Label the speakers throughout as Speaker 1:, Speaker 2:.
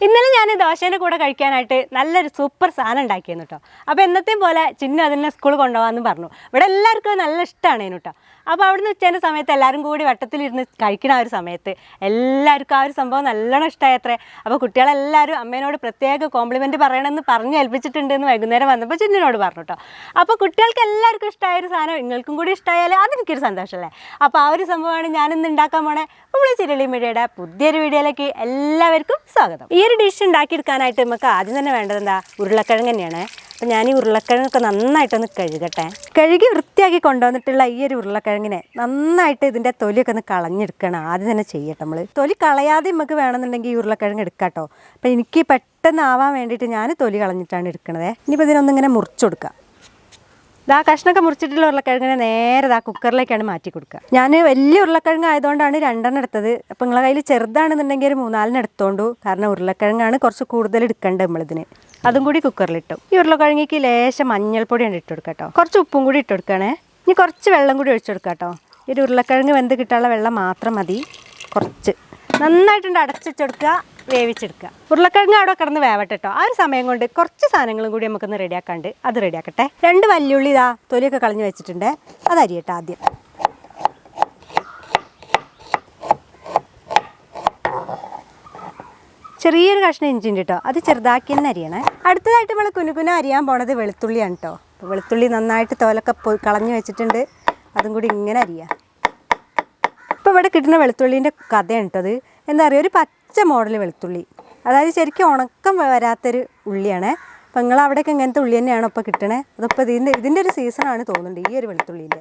Speaker 1: ഇന്നലെ ഞാൻ ദോശേന്റെ കൂടെ കഴിക്കാനായിട്ട് നല്ലൊരു സൂപ്പർ സാധനം ഉണ്ടാക്കിയിരുന്നു കേട്ടോ അപ്പോൾ എന്നത്തെയും പോലെ ചിന്നു അതിനെ സ്കൂളിൽ കൊണ്ടുപോകാമെന്ന് പറഞ്ഞു. ഇവിടെ എല്ലാവർക്കും നല്ല ഇഷ്ടമാണ് കേട്ടോ അപ്പോൾ അവിടുന്ന് ഉച്ചേന്റെ സമയത്ത് എല്ലാവരും കൂടി വട്ടത്തിലിരുന്ന് കഴിക്കണ ആ ഒരു സമയത്ത് എല്ലാവർക്കും ആ ഒരു സംഭവം നല്ലോണം ഇഷ്ടമായത്രേ അപ്പോൾ കുട്ടികളെല്ലാവരും അമ്മേനോട് പ്രത്യേക കോംപ്ലിമെന്റ് പറയണമെന്ന് പറഞ്ഞ് ഏൽപ്പിച്ചിട്ടുണ്ട് എന്ന് വൈകുന്നേരം വന്നപ്പോൾ ചിന്നിനോട് പറഞ്ഞു കേട്ടോ. അപ്പോൾ കുട്ടികൾക്ക് എല്ലാവർക്കും ഇഷ്ടമായ ഒരു സാധനം നിങ്ങൾക്കും കൂടി ഇഷ്ടമായാൽ അതെനിക്കൊരു സന്തോഷമല്ലേ അപ്പോൾ ആ ഒരു സംഭവമാണ് ഞാനിന്ന് ഉണ്ടാക്കാൻ പോണേ. നമ്മൾ ചിരളി മീഡിയയുടെ പുതിയൊരു വീഡിയോയിലേക്ക് എല്ലാവർക്കും സ്വാഗതം. ഈ ഒരു ഡിഷ് ഉണ്ടാക്കിയെടുക്കാനായിട്ട് നമുക്ക് ആദ്യം തന്നെ വേണ്ടത് എന്താ? ഉരുളക്കിഴങ്ങ് തന്നെയാണ്. അപ്പം ഞാൻ ഈ ഉരുളക്കിഴങ്ങൊക്കെ നന്നായിട്ടൊന്ന് കഴുകട്ടെ. കഴുകി വൃത്തിയാക്കി കൊണ്ടുവന്നിട്ടുള്ള ഈ ഒരു ഉരുളക്കിഴങ്ങിനെ നന്നായിട്ട് ഇതിന്റെ തൊലിയൊക്കെ ഒന്ന് കളഞ്ഞെടുക്കണം. ആദ്യം തന്നെ ചെയ്യട്ടെ നമ്മൾ തൊലി കളയാതെ നമുക്ക് വേണമെന്നുണ്ടെങ്കിൽ ഈ ഉരുളക്കിഴങ്ങ് എടുക്കാം കേട്ടോ അപ്പം എനിക്ക് പെട്ടെന്ന് ആവാൻ വേണ്ടിയിട്ട് ഞാൻ തൊലി കളഞ്ഞിട്ടാണ് എടുക്കണത്. ഇനിയിപ്പോൾ ഇതിനൊന്നിങ്ങനെ ഇങ്ങനെ കൊടുക്കാം. ഇതാ കഷ്ണമൊക്കെ മുറിച്ചിട്ടുള്ള ഉരുളക്കിഴങ്ങിനെ നേരെ ഇതാ കുക്കറിലേക്കാണ് മാറ്റി കൊടുക്കുക ഞാൻ വലിയ ഉരുളക്കിഴങ്ങ് ആയതുകൊണ്ടാണ് രണ്ടെണ്ണം എടുത്തത്. അപ്പം നിങ്ങളെ കയ്യിൽ ചെറുതാണെന്നുണ്ടെങ്കിൽ ഒരു മൂന്നാലിന് എടുത്തോണ്ടു. കാരണം ഉരുളക്കിഴങ്ങാണ് കുറച്ച് കൂടുതൽ എടുക്കേണ്ടത് നമ്മളിതിന്. അതും കൂടി കുക്കറിലിട്ടു ഈ ഉരുളക്കിഴങ്ങിക്ക് ലേശം മഞ്ഞൾപ്പൊടി ഇട്ട് കൊടുക്കാം കേട്ടോ കുറച്ച് ഉപ്പും കൂടി ഇട്ട് കൊടുക്കണേ ഇനി കുറച്ച് വെള്ളം കൂടി ഒഴിച്ചു കൊടുക്കാം കേട്ടോ ഉരുളക്കിഴങ്ങ് വെന്ത് കിട്ടാനുള്ള വെള്ളം മാത്രം മതി. കുറച്ച്. നന്നായിട്ടുണ്ട് അടച്ചിട്ടെടുക്കുക വേവിച്ചെടുക്കുക. ഉരുളക്കിഴങ്ങ് അവിടെ കിടന്ന് വേവട്ടെ കേട്ടോ ആ ഒരു സമയം കൊണ്ട് കുറച്ച് സാധനങ്ങളും കൂടി നമുക്കൊന്ന് റെഡിയാക്കാണ്ട് അത് റെഡിയാക്കട്ടെ രണ്ട് വല്യുള്ളി ഇതാ തൊലിയൊക്കെ കളഞ്ഞ് വെച്ചിട്ടുണ്ട്. അത് അരിയട്ടെ ആദ്യം. ചെറിയൊരു കഷ്ണം ഇഞ്ചി ഉണ്ട് കേട്ടോ അത് ചെറുതാക്കി തന്നെ അരിയണേ. അടുത്തതായിട്ട് നമ്മൾ കുനുകുന അരിയാൻ പോണത് വെളുത്തുള്ളിയാണ് കേട്ടോ വെളുത്തുള്ളി നന്നായിട്ട് തോലൊക്കെ കളഞ്ഞ് വെച്ചിട്ടുണ്ട്. അതും കൂടി ഇങ്ങനെ അരിയാം. ഇപ്പോൾ ഇവിടെ കിട്ടുന്ന വെളുത്തുള്ളീന്റെ കഥയാണ് കേട്ടോ അത്. എന്താ പറയുക ഒരു പച്ച മോഡൽ വെളുത്തുള്ളി. അതായത് ശരിക്കും ഉണക്കം വരാത്തൊരു ഉള്ളിയാണ്. അപ്പം നിങ്ങൾ അവിടെയൊക്കെ ഇങ്ങനത്തെ ഉള്ളി തന്നെയാണ് ഇപ്പോൾ കിട്ടണേ? അതിപ്പോൾ ഇതിന്റെ ഇതിന്റെ ഒരു സീസണാണ് തോന്നുന്നുണ്ട് ഈ ഒരു വെളുത്തുള്ളീന്റെ.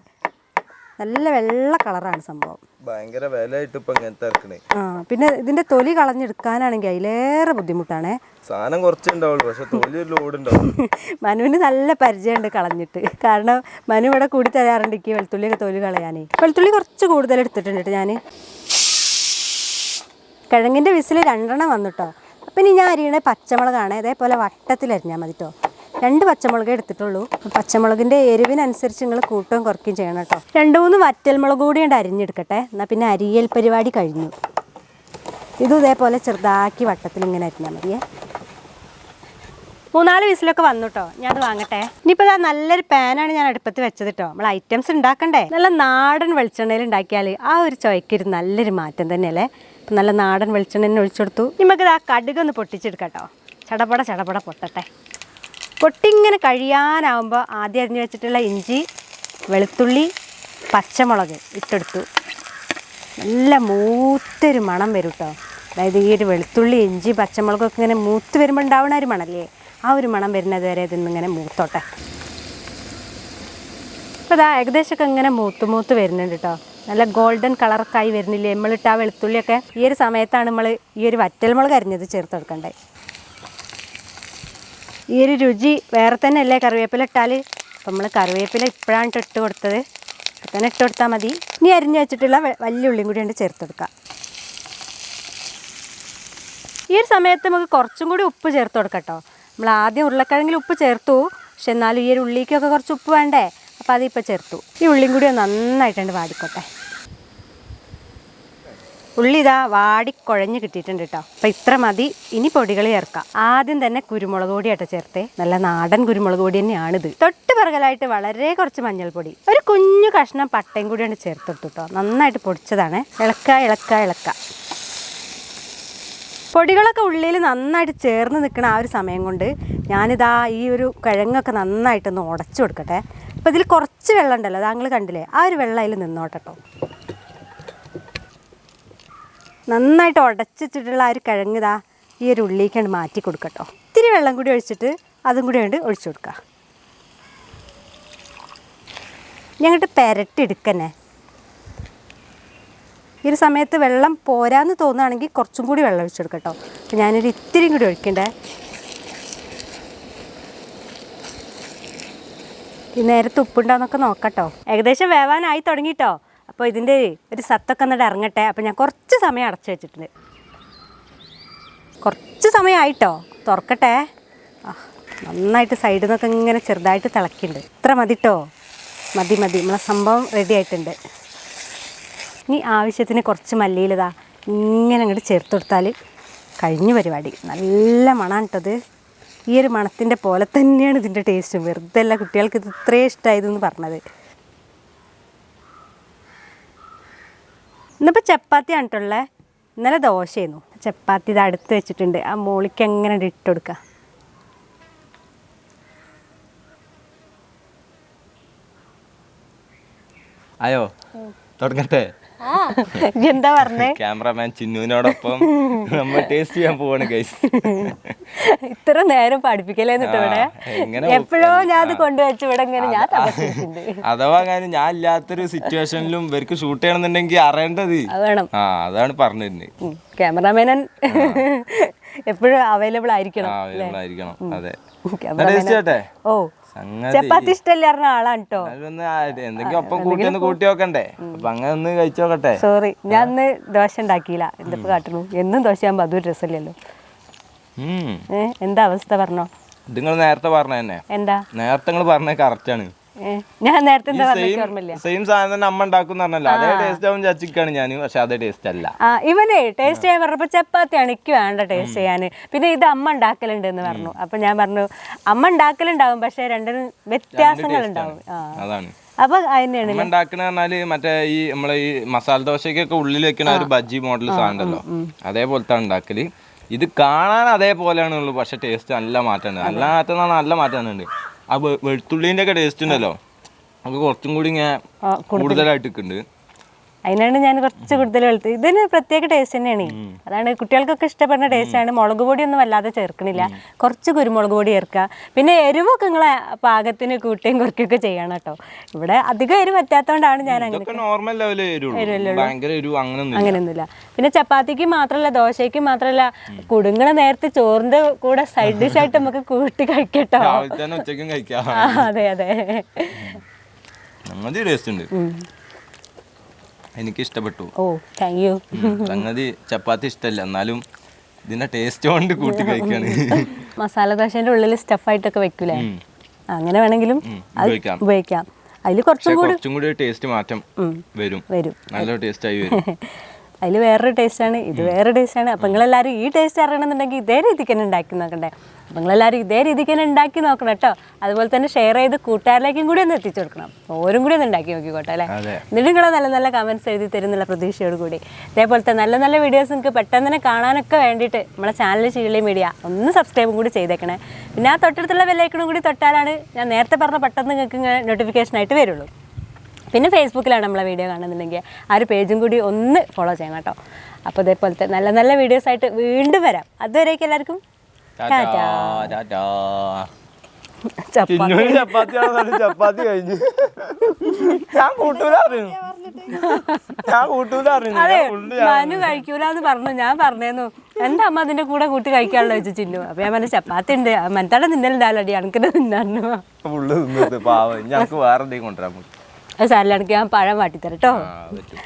Speaker 1: നല്ല വെള്ള കളറാണ് സംഭവം.
Speaker 2: ഭയങ്കര വിലയായിട്ട് ഇപ്പൊ ഇങ്ങനത്തെ ഇറക്കണേ.
Speaker 1: ആ പിന്നെ ഇതിന്റെ തൊലി കളഞ്ഞെടുക്കാനാണെങ്കിൽ അതിലേറെ ബുദ്ധിമുട്ടാണേ.
Speaker 2: സാധനം കുറച്ചേ ഉണ്ടാവുള്ളൂ പക്ഷെ തൊലി ഒരു ലോഡ് ഉണ്ടാവും
Speaker 1: മനുവിന് നല്ല പരിചയമുണ്ട് കളഞ്ഞിട്ട്. കാരണം മനു ഇവിടെ കൂടി തരാറുണ്ട് എനിക്ക് വെളുത്തുള്ളിയൊക്കെ തൊലി കളയാനേ. വെളുത്തുള്ളി കുറച്ച് കൂടുതൽ എടുത്തിട്ടുണ്ട് കേട്ടോ ഞാൻ കിഴങ്ങിന്റെ വിസിൽ രണ്ടെണ്ണം വന്നിട്ടോ അപ്പം ഇനി ഞാൻ അരിയണ പച്ചമുളകാണ് അതേപോലെ വട്ടത്തിൽ അരിഞ്ഞാൽ മതി കേട്ടോ രണ്ട് പച്ചമുളക് എടുത്തിട്ടുള്ളൂ. പച്ചമുളകിന്റെ എരിവിനനുസരിച്ച് നിങ്ങൾ കൂട്ടുകയും കുറയ്ക്കുകയും ചെയ്യണം കേട്ടോ. രണ്ട് മൂന്ന് വറ്റൽമുളക് കൂടി ഉണ്ട് അരിഞ്ഞെടുക്കട്ടെ. എന്നാൽ പിന്നെ അരിയൽ പരിപാടി കഴിഞ്ഞു. ഇതും ഇതേപോലെ ചെറുതാക്കി വട്ടത്തിൽ ഇങ്ങനെ അരിഞ്ഞാൽ മതിയേ. മൂന്നാൽ വിസിലൊക്കെ വന്നു കേട്ടോ ഞാൻ വാങ്ങട്ടെ. ഇനിയിപ്പോൾ ഇതാ നല്ലൊരു പാനാണ് ഞാൻ അടുപ്പത്ത് വെച്ചത് കേട്ടോ നമ്മൾ ഐറ്റംസ് ഉണ്ടാക്കണ്ടേ? നല്ല നാടൻ വെളിച്ചെണ്ണയിൽ ഉണ്ടാക്കിയാൽ ആ ഒരു ചോയ്ക്കൊരു നല്ലൊരു മാറ്റം തന്നെയല്ലേ? അപ്പം നല്ല നാടൻ വെളിച്ചെണ്ണ തന്നെ ഒഴിച്ചു കൊടുത്തു. നമുക്ക് ആ കടുകൊന്ന് പൊട്ടിച്ചെടുക്കാം കേട്ടോ ചടപട ചടപട പൊട്ടട്ടെ. പൊട്ടിങ്ങനെ കഴിയാനാവുമ്പോൾ ആദ്യം അരിഞ്ഞു വെച്ചിട്ടുള്ള ഇഞ്ചി വെളുത്തുള്ളി പച്ചമുളക് ഇട്ടെടുത്തു. നല്ല മൂത്തൊരു മണം വരും കേട്ടോ അതായത് ഈ ഒരു വെളുത്തുള്ളി ഇഞ്ചി പച്ചമുളകൊക്കെ ഇങ്ങനെ മൂത്ത് വരുമ്പോൾ ഉണ്ടാവുന്ന ഒരു മണല്ലേ? ആ ഒരു മണം വരുന്നത് വരെ ഇതിന്നിങ്ങനെ മൂത്തോട്ടെ. അപ്പോൾ ഇതാ ഏകദേശമൊക്കെ ഇങ്ങനെ മൂത്ത് മൂത്ത് വരുന്നുണ്ട് കേട്ടോ നല്ല ഗോൾഡൻ കളറൊക്കെ ആയി വരുന്നില്ലേ? നമ്മളിട്ട് ആ വെളുത്തുള്ളിയൊക്കെ ഈ ഒരു സമയത്താണ് നമ്മൾ ഈ ഒരു വറ്റൽ മുളക് അരിഞ്ഞത് ചേർത്ത് കൊടുക്കണ്ടേ? ഈ ഒരു രുചി വേറെ തന്നെ അല്ലേ കറിവേപ്പില ഇട്ടാൽ അപ്പം നമ്മൾ കറിവേപ്പില ഇപ്പോഴാണ് ഇട്ട് കൊടുത്തത്. ഇപ്പം തന്നെ ഇട്ട് കൊടുത്താൽ മതി. ഇനി അരിഞ്ഞ് വെച്ചിട്ടുള്ള വലിയ ഉള്ളിയും കൂടി ഉണ്ട് ചേർത്ത് കൊടുക്കാം. ഈ ഒരു സമയത്ത് നമുക്ക് കുറച്ചും കൂടി ഉപ്പ് ചേർത്ത് കൊടുക്കട്ടോ. കേട്ടോ നമ്മൾ ആദ്യം ഉരുളക്കിഴങ്ങിൽ ഉപ്പ് ചേർത്തു. പക്ഷെ എന്നാലും ഈ ഒരു ഉള്ളിക്കൊക്കെ കുറച്ച് ഉപ്പ് വേണ്ടേ? അപ്പോൾ അതിപ്പോൾ ചേർത്തു. ഈ ഉള്ളിയും കൂടി നന്നായിട്ടുണ്ട് വാടിക്കോട്ടെ. ഉള്ളി ഇതാ വാടി കുഴഞ്ഞ് കിട്ടിയിട്ടുണ്ട് കേട്ടോ അപ്പം ഇത്ര മതി ഇനി പൊടികൾ ചേർക്കാം. ആദ്യം തന്നെ കുരുമുളക് പൊടി ആട്ടോ ചേർത്തേ. നല്ല നാടൻ കുരുമുളക് പൊടി ഇത്. തൊട്ട് പിറകലായിട്ട് വളരെ കുറച്ച് മഞ്ഞൾപ്പൊടി. ഒരു കുഞ്ഞു കഷ്ണം പട്ടയും കൂടിയാണ് ചേർത്തെടുത്തു കേട്ടോ നന്നായിട്ട് പൊടിച്ചതാണ്. ഇളക്ക ഇളക്ക ഇളക്ക. പൊടികളൊക്കെ ഉള്ളിൽ നന്നായിട്ട് ചേർന്ന് നിൽക്കുന്ന ആ ഒരു സമയം കൊണ്ട് ഞാനിതാ ഈ ഒരു കിഴങ്ങൊക്കെ നന്നായിട്ടൊന്ന് ഉടച്ചു കൊടുക്കട്ടെ. അപ്പോൾ ഇതിൽ കുറച്ച് വെള്ളം ഉണ്ടല്ലോ താങ്കൾ കണ്ടില്ലേ? ആ ഒരു വെള്ളം അതിൽ നിന്നോട്ടെ നന്നായിട്ട് ഉടച്ചിട്ടിട്ടുള്ള ആ ഒരു കിഴങ്ങ് ഇതാ ഈ ഒരു ഉള്ളിലേക്കാണ് മാറ്റി കൊടുക്കട്ടോ. ഇത്തിരി വെള്ളം കൂടി ഒഴിച്ചിട്ട് അതും കൂടി കൊണ്ട് ഒഴിച്ചു കൊടുക്കുക ഞങ്ങട്ട് പെരട്ടിയെടുക്കന്നെ ഈ ഒരു സമയത്ത് വെള്ളം പോരാന്ന് തോന്നുകയാണെങ്കിൽ കുറച്ചും കൂടി വെള്ളം ഒഴിച്ചു കൊടുക്കട്ടോ. അപ്പം ഞാനൊരു ഇത്തിരിയും കൂടി ഒഴിക്കണ്ടേ? ഈ നേരത്തെ ഉപ്പുണ്ടോന്നൊക്കെ നോക്കട്ടോ. ഏകദേശം വേവാനായി തുടങ്ങിട്ടോ. അപ്പോൾ ഇതിന്റെ ഒരു സത്തൊക്കെ എന്നിട്ട് ഇറങ്ങട്ടെ. അപ്പോൾ ഞാൻ കുറച്ച് സമയം അടച്ചു വെച്ചിട്ടുണ്ട്. കുറച്ച് സമയമായിട്ടോ തുറക്കട്ടെ. ആ നന്നായിട്ട് സൈഡിൽ നിന്നൊക്കെ ഇങ്ങനെ ചെറുതായിട്ട് തിളക്കിണ്ട് ഇത്ര മതിട്ടോ? മതി മതി. നമ്മളെ സംഭവം റെഡി ആയിട്ടുണ്ട്. ഇനി ആവശ്യത്തിന് കുറച്ച് മല്ലിയിലതാ ഇങ്ങനെ അങ്ങോട്ട് ചേർത്ത് കൊടുത്താൽ കഴിഞ്ഞു പരിപാടി. നല്ല മണമാണ് കേട്ടത് ഈ ഒരു മണത്തിന്റെ പോലെ തന്നെയാണ് ഇതിന്റെ ടേസ്റ്റും വെറുതെ അല്ല കുട്ടികൾക്ക് ഇത് ഇത്രയും ഇഷ്ടമായതെന്ന് പറഞ്ഞത്. ഇന്നിപ്പോൾ ചപ്പാത്തി കേട്ടുള്ളത് ഇന്നലെ ദോശയായിരുന്നു. ചപ്പാത്തി ഇത് അടുത്ത് വെച്ചിട്ടുണ്ട്. ആ മോളിക്ക് എങ്ങനെ ഇട്ട് കൊടുക്കുക
Speaker 3: അയ്യോ തുടങ്ങട്ടെ.
Speaker 1: എന്താ പറഞ്ഞേ?
Speaker 3: ക്യാമറമാൻ ചിന്നുവിനോടൊപ്പം നമ്മൾ ടേസ്റ്റ് ചെയ്യാൻ പോവാണ് ഗൈസ്
Speaker 1: ഇത്ര നേരം പഠിപ്പിക്കലേന്നിട്ട് ഇവിടെ? എപ്പോഴോ ഞാൻ അത് കൊണ്ടുവച്ച് ഇവിടെ ഇങ്ങനെ ഞാൻ
Speaker 3: അഥവാ ഞാൻ ഞാൻ ഇല്ലാത്തൊരു സിറ്റുവേഷനിലും ഇവർക്ക് ഷൂട്ട് ചെയ്യണമെന്നുണ്ടെങ്കിൽ അറിയേണ്ടത്. ആ അതാണ് പറഞ്ഞിരുന്നത്.
Speaker 1: ക്യാമറാമാനൻ എപ്പോഴും അവൈലബിൾ ആയിരിക്കണം
Speaker 3: അവൈലബിൾ ആയിരിക്കണം. അതെ.
Speaker 1: ഓ ചപ്പാത്തി ഇഷ്ടമല്ല പറഞ്ഞ ആളാണ് കേട്ടോ
Speaker 3: എന്തെങ്കിലും ഒപ്പം കൂട്ടി ഒന്ന് കൂട്ടി നോക്കണ്ടേ അപ്പൊ അങ്ങനെ ഒന്ന് കഴിച്ചു നോക്കട്ടെ.
Speaker 1: സോറി ഞാൻ ഇന്ന് ദോശ ഉണ്ടാക്കിയില്ല. എന്തിപ്പോ കാട്ടുന്നു. എന്നും ദോശ ആകുമ്പോൾ അതൊരു രസമില്ലല്ലോ. എന്താ അവസ്ഥ പറഞ്ഞോ?
Speaker 3: നിങ്ങൾ നേരത്തെ പറഞ്ഞ തന്നെ
Speaker 1: എന്താ?
Speaker 3: നേരത്തെ നിങ്ങൾ പറഞ്ഞത് കറക്റ്റ് ആണ്.
Speaker 1: ഞാൻ നേരത്തെ എന്താ പറഞ്ഞ ഓർമ്മയില്ല.
Speaker 3: സെയിം സാധനം തന്നെ അമ്മ ഉണ്ടാക്കും പറഞ്ഞല്ലോ. അതേ ടേസ്റ്റ് ആവും ചച്ചിക്കാണ് ഞാൻ പക്ഷെ അതേ ടേസ്റ്റ് അല്ല.
Speaker 1: ഇവനെ ടേസ്റ്റ് ചെയ്യാൻ പറഞ്ഞപ്പോൾ ചപ്പാത്തിയാണ് എനിക്ക് വേണ്ട ടേസ്റ്റ് ചെയ്യാൻ പിന്നെ ഇത് അമ്മ ഉണ്ടാക്കലുണ്ട് എന്ന് പറഞ്ഞു അപ്പൊ ഞാൻ പറഞ്ഞു അമ്മ ഉണ്ടാക്കലുണ്ടാവും പക്ഷെ രണ്ടിനും വ്യത്യാസങ്ങൾ ഉണ്ടാവും
Speaker 3: അതാണ്.
Speaker 1: അപ്പൊ
Speaker 3: അതിനാണ് ഉണ്ടാക്കണ പറഞ്ഞാൽ മറ്റേ ഈ നമ്മളെ ഈ മസാല ദോശക്കൊക്കെ ഉള്ളിൽ വെക്കണ ഒരു ബജ്ജി മോഡൽ സാധനം ഉണ്ടല്ലോ അതേപോലത്തെ ഉണ്ടാക്കൽ. ഇത് കാണാൻ അതേപോലെയാണ് ഉള്ളൂ പക്ഷെ ടേസ്റ്റ് നല്ല മാറ്റമുണ്ട് നല്ല മാറ്റം നല്ല മാറ്റം മാറ്റമുണ്ട് ആ വെ- വെളുത്തുള്ളിന്റെ ഒക്കെ ടേസ്റ്റ് ഉണ്ടല്ലോ. നമുക്ക് കുറച്ചും കൂടി ഇങ്ങനെ കൂടുതലായിട്ട് ഉണ്ട്
Speaker 1: അതിനാണ് ഞാൻ കുറച്ച് കൂടുതൽ വെളുത്ത്. ഇതിന് പ്രത്യേക ടേസ്റ്റ് തന്നെയാണ്. അതാണ് കുട്ടികൾക്കൊക്കെ ഇഷ്ടപ്പെടുന്ന ടേസ്റ്റാണ് മുളക് പൊടി ഒന്നും വല്ലാതെ ചേർക്കണില്ല. കുറച്ച് കുരുമുളക് പൊടി ചേർക്കുക പിന്നെ എരിവൊക്കെ നിങ്ങളെ പാകത്തിന് കൂട്ടുകയും കുറയ്ക്കുകയൊക്കെ ചെയ്യണം കേട്ടോ. ഇവിടെ അധികം എരിവ് പറ്റാത്തതുകൊണ്ടാണ് ഞാൻ അങ്ങനെയൊന്നുമില്ല പിന്നെ ചപ്പാത്തിക്ക് മാത്രമല്ല ദോശയ്ക്ക് മാത്രമല്ല കുടുങ്ങണ നേരത്തെ ചോറിന്റെ കൂടെ സൈഡ് ഡിഷ് ആയിട്ട് നമുക്ക് കൂട്ടി കഴിക്കട്ടോ അതെ അതെ.
Speaker 3: ടേസ്റ്റ് ഉണ്ട്. എനിക്ക് ഇഷ്ടപ്പെട്ടു
Speaker 1: ഓ താങ്ക് യു.
Speaker 3: സംഗതി ചപ്പാത്തി ഇഷ്ടമല്ല എന്നാലും ഇതിന്റെ ടേസ്റ്റ് കൊണ്ട് കൂട്ടി കഴിക്കാണ്.
Speaker 1: മസാല ദോശന്റെ ഉള്ളിൽ സ്റ്റഫായിട്ടൊക്കെ വെക്കൂലേ? അങ്ങനെ വേണമെങ്കിലും
Speaker 3: ഉപയോഗിക്കാം.
Speaker 1: അതിൽ കുറച്ചും കൂടി
Speaker 3: കുറച്ചും കൂടി ടേസ്റ്റ് മാറ്റം വരും.
Speaker 1: വരും.
Speaker 3: നല്ല ടേസ്റ്റ് ആയി വരും.
Speaker 1: അതിൽ വേറൊരു ടേസ്റ്റാണ് ഇത് വേറെ ടേസ്റ്റാണ് അപ്പം നിങ്ങളെല്ലാവരും ഈ ടേസ്റ്റ് അറിയണമെന്നുണ്ടെങ്കിൽ ഇതേ രീതിക്ക് തന്നെ ഉണ്ടാക്കി നോക്കണ്ടേ? അപ്പം നിങ്ങളെല്ലാവരും ഇതേ രീതിക്ക് തന്നെ ഉണ്ടാക്കി നോക്കണം കേട്ടോ. അതുപോലെ തന്നെ ഷെയർ ചെയ്ത് കൂട്ടുകാരിലേക്കും കൂടി ഒന്ന് എത്തിച്ചു കൊടുക്കണം. ഓരും കൂടി ഒന്ന് ഉണ്ടാക്കി നോക്കിക്കോട്ടെ അല്ലേ? എന്നിട്ട് നിങ്ങൾ നല്ല നല്ല കമന്റ്സ് എഴുതി തരുന്നുള്ള പ്രതീക്ഷയോട് കൂടി. ഇതേപോലത്തെ നല്ല നല്ല വീഡിയോസ് നിങ്ങൾക്ക് പെട്ടെന്ന് തന്നെ കാണാനൊക്കെ വേണ്ടിയിട്ട് നമ്മളെ ചാനൽ ചീളി മീഡിയ ഒന്ന് സബ്സ്ക്രൈബും കൂടി ചെയ്തേക്കണേ. പിന്നെ ആ തൊട്ടടുത്തുള്ള ബെല്ലൈക്കണും കൂടി തൊട്ടാലാണ് ഞാൻ നേരത്തെ പറഞ്ഞ പെട്ടെന്ന് നിങ്ങൾക്ക് ആയിട്ട് വരുള്ളൂ. പിന്നെ ഫേസ്ബുക്കിലാണ് നമ്മളെ വീഡിയോ കാണുന്നുണ്ടെങ്കിൽ ആ ഒരു പേജും കൂടി ഒന്ന് ഫോളോ ചെയ്യണം കേട്ടോ. അപ്പോൾ ഇതേപോലത്തെ നല്ല നല്ല വീഡിയോസ് ആയിട്ട് വീണ്ടും വരാം. അതുവരേക്കും എല്ലാവർക്കും. ചപ്പാത്തി.
Speaker 3: ചിന്നുവിന് ചപ്പാത്തി ചപ്പാത്തി കഴിഞ്ഞു. ഞാൻ കൂട്ടൂല അറിഞ്ഞു ഞാൻ കൂട്ടൂല ഞാൻ-
Speaker 1: മനു കഴിക്കൂലെന്ന് പറഞ്ഞു. ഞാൻ പറഞ്ഞേന്നു. എന്റെ അമ്മ അതിന്റെ കൂടെ കൂട്ടി കഴിക്കാനുള്ള വെച്ച് ചിന്നു. അപ്പൊ ഞാൻ പറഞ്ഞു ചപ്പാത്തി ഉണ്ട്. മനത്താടെ നിന്നലുണ്ടാവില്ല അടി അണക്കിട്ട് തിന്നു
Speaker 3: ഫുള്ള് തിന്നത് പാവം. ഞങ്ങൾക്ക് വേറെ എന്തെങ്കിലും കൊണ്ടുവരാൻ
Speaker 1: സാറിൽ അണക്ക് ഞാൻ പഴം വാട്ടിത്തരാം കേട്ടോ.
Speaker 3: ആ പറ്റും.